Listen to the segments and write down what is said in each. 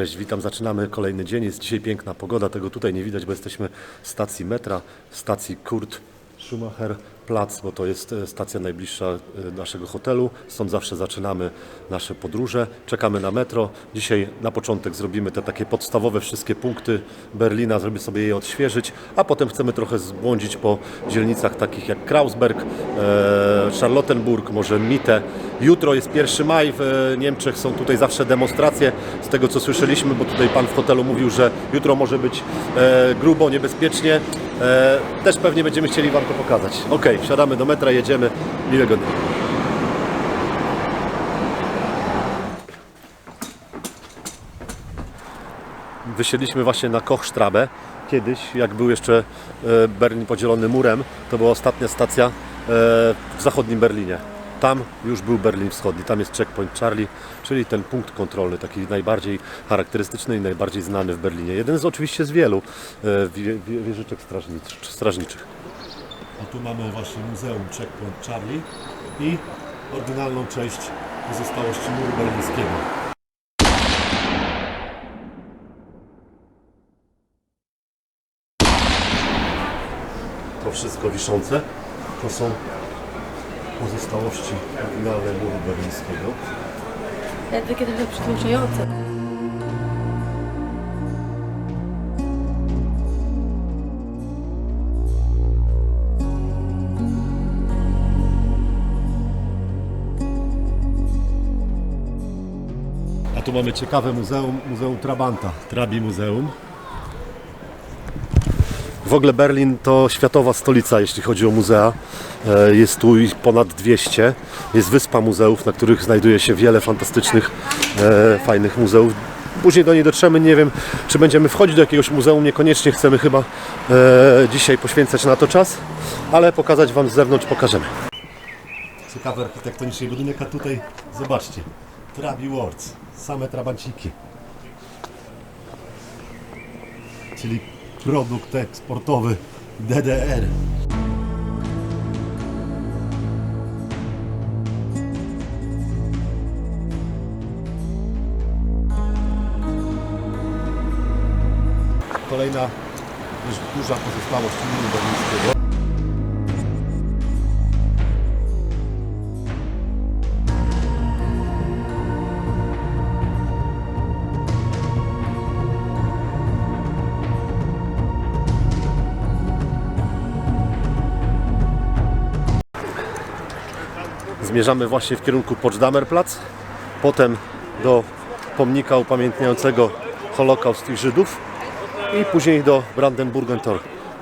Cześć, witam. Zaczynamy kolejny dzień. Jest dzisiaj piękna pogoda. Tego tutaj nie widać, bo jesteśmy w stacji metra, w stacji Kurt Schumacher Plac, bo to jest e, stacja najbliższa e, naszego hotelu. Stąd zawsze zaczynamy nasze podróże. Czekamy na metro. Dzisiaj na początek zrobimy te takie podstawowe wszystkie punkty Berlina, żeby sobie je odświeżyć, a potem chcemy trochę zbłądzić po dzielnicach takich jak Krausberg, e, Charlottenburg, może Mitte. Jutro jest 1 maj w Niemczech, są tutaj zawsze demonstracje. Z tego co słyszeliśmy, bo tutaj pan w hotelu mówił, że jutro może być grubo, niebezpiecznie. E, też pewnie będziemy chcieli wam to pokazać. Ok, wsiadamy do metra, jedziemy. Miłego dnia. Wysiedliśmy właśnie na Kochstrabe. Kiedyś, jak był jeszcze e, Berlin podzielony murem, to była ostatnia stacja e, w zachodnim Berlinie. Tam już był Berlin Wschodni, tam jest checkpoint Charlie, czyli ten punkt kontrolny, taki najbardziej charakterystyczny i najbardziej znany w Berlinie. Jeden z oczywiście z wielu e, wie- wie- wieżyczek strażnic- strażniczych. A tu mamy właśnie Muzeum Checkpoint Charlie i oryginalną część pozostałości muru berlińskiego. To wszystko wiszące to są pozostałości oryginalne muru berlińskiego. Ale takie trochę przytłaczające. A tu mamy ciekawe muzeum, Muzeum Trabanta, Trabi Muzeum. W ogóle Berlin to światowa stolica, jeśli chodzi o muzea. E, Jest tu ponad 200. Jest wyspa muzeów, na których znajduje się wiele fantastycznych, e, fajnych muzeów. Później do niej dotrzemy, nie wiem, czy będziemy wchodzić do jakiegoś muzeum, niekoniecznie chcemy chyba e, dzisiaj poświęcać na to czas, ale pokazać Wam z zewnątrz pokażemy. Ciekawy architektoniczny budynek, a tutaj zobaczcie, Trabi Words, same trabanciki. Czyli produkt eksportowy DDR. Kolejna też duża pozostałość muru berlińskiego. Zmierzamy właśnie w kierunku Potsdamerplatz, potem do pomnika upamiętniającego Holokaust i Żydów i później do Brandenburgentor.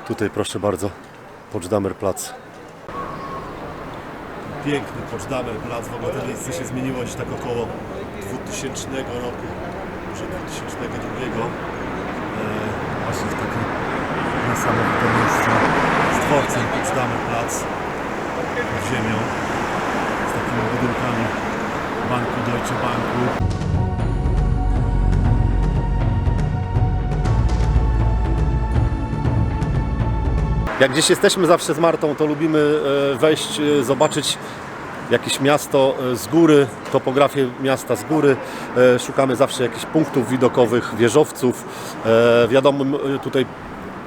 Tutaj proszę bardzo, Potsdamerplatz. Piękny Potsdamerplatz, w ogóle to miejsce się zmieniło gdzieś tak około 2000 roku, może 2002. E, właśnie w takie niesamowite miejsce z dworcem Potsdamerplatz pod ziemią budynkami banku Deutsche Banku. Jak gdzieś jesteśmy zawsze z Martą, to lubimy e, wejść, e, zobaczyć jakieś miasto e, z góry, topografię miasta z góry. Szukamy zawsze jakichś punktów widokowych, wieżowców. Wiadomo, tutaj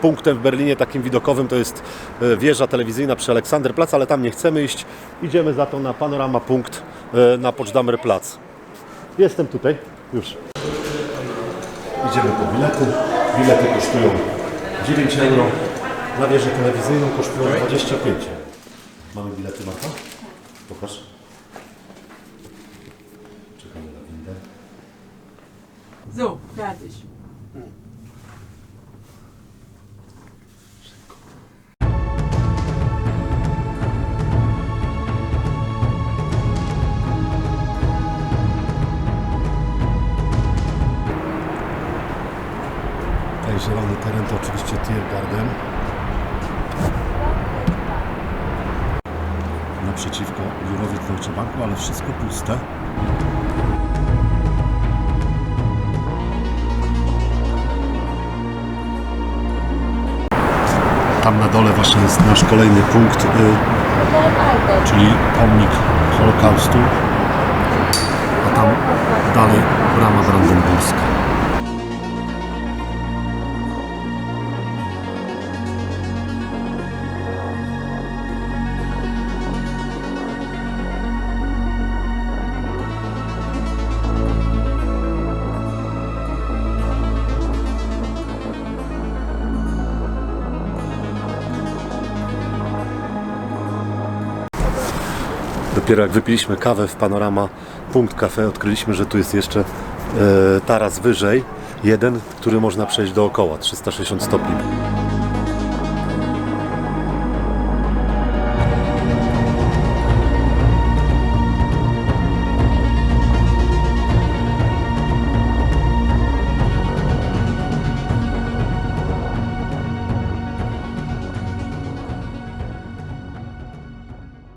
punktem w Berlinie takim widokowym to jest e, wieża telewizyjna przy Aleksanderplatz, ale tam nie chcemy iść. Idziemy za to na panorama punkt e, na Potsdamerplatz. Jestem tutaj, już. Idziemy po bilety. Bilety kosztują 9 euro. Na wieżę telewizyjną kosztują 25. Mamy bilety, Marta? Pokaż. Czekamy na windę. So, fertig. Tiergarten. Naprzeciwko biurowi Deutsche Banku, ale wszystko puste. Tam na dole właśnie jest nasz kolejny punkt, y, czyli pomnik Holokaustu, Dopiero jak wypiliśmy kawę w Panorama Punkt Cafe, odkryliśmy, że tu jest jeszcze e, taras wyżej, jeden, który można przejść dookoła, 360 stopni.